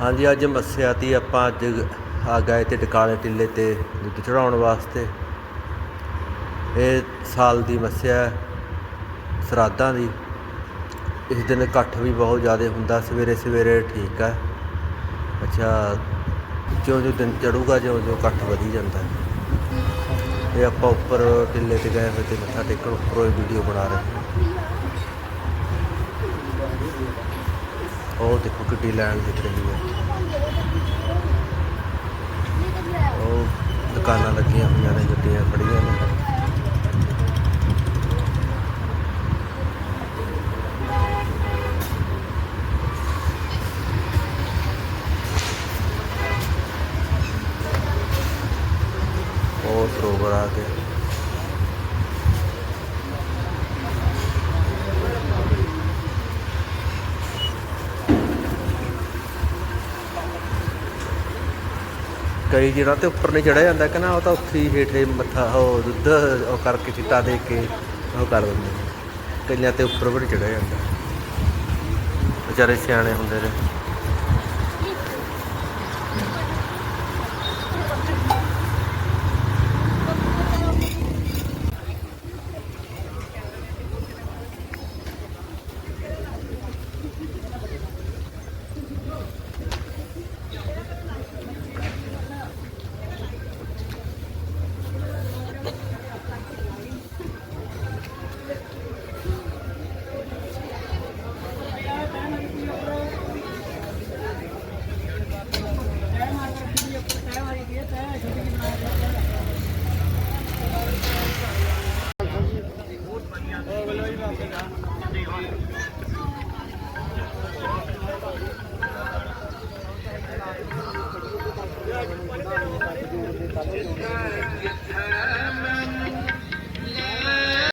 ਹਾਂਜੀ, ਅੱਜ ਮੱਸਿਆ ਤੀ ਆਪਾਂ ਅੱਜ ਆ ਗਏ ਤੇ ਟਿਕਾਲੇ ਟਿੱਲੇ ਤੇ ਦੁੱਧ ਚੜਾਉਣ ਵਾਸਤੇ। ਇਹ ਸਾਲ ਦੀ ਮੱਸਿਆ ਸਰਾਧਾਂ ਦੀ। ਇਸ ਦਿਨ ਇਕੱਠ ਵੀ ਬਹੁਤ ਜ਼ਿਆਦਾ ਹੁੰਦਾ, ਸਵੇਰੇ ਸਵੇਰੇ ਠੀਕ ਹੈ। ਅੱਛਾ, ਜਿਉਂ ਜਿਉਂ ਦਿਨ ਚੜੂਗਾ, ਜਿਉਂ ਜਿਉਂ ਇਕੱਠ ਵਧੀ ਜਾਂਦਾ ਇਹ ਆਪਾਂ ਉੱਪਰ ਟਿੱਲੇ ਤੇ ਗਏ ਹੋਏ ਤੇ ਮੱਥਾ ਟੇਕਣ, ਉੱਪਰੋਂ ਇਹ ਵੀਡੀਓ ਬਣਾ ਰਹੇ ਉਹ ਦੇਖੋ ਕਿੱਡੀ ਲਾਈਨ ਦਿਖ ਰਹੀ ਹੈ। ਉਹ ਦੁਕਾਨਾਂ ਲੱਗੀਆਂ ਹੋਈਆਂ ਨੇ, ਗੱਡੀਆਂ ਖੜੀਆਂ ਨੇ। ਉਹ ਸਰੋਵਰ ਆ ਗਿਆ ਕਈ ਜਗ੍ਹਾ ਤੇ ਉੱਪਰ ਨਹੀਂ ਚੜਿਆ ਜਾਂਦਾ ਕਿ ਨਾ ਉਹ ਤਾਂ ਉੱਥੇ ਹੀ ਹੇਠੇ ਮੱਥਾ, ਉਹ ਦੁੱਧ ਉਹ ਕਰਕੇ ਚਿੱਟਾ ਦੇ ਕੇ ਉਹ ਕਰ ਦਿੰਦੇ ਕਈਆਂ ਤੇ ਉੱਪਰ ਵੀ ਨਹੀਂ ਚੜਿਆ ਜਾਂਦਾ। ਵਿਚਾਰੇ ਸਿਆਣੇ ਹੁੰਦੇ ਨੇ।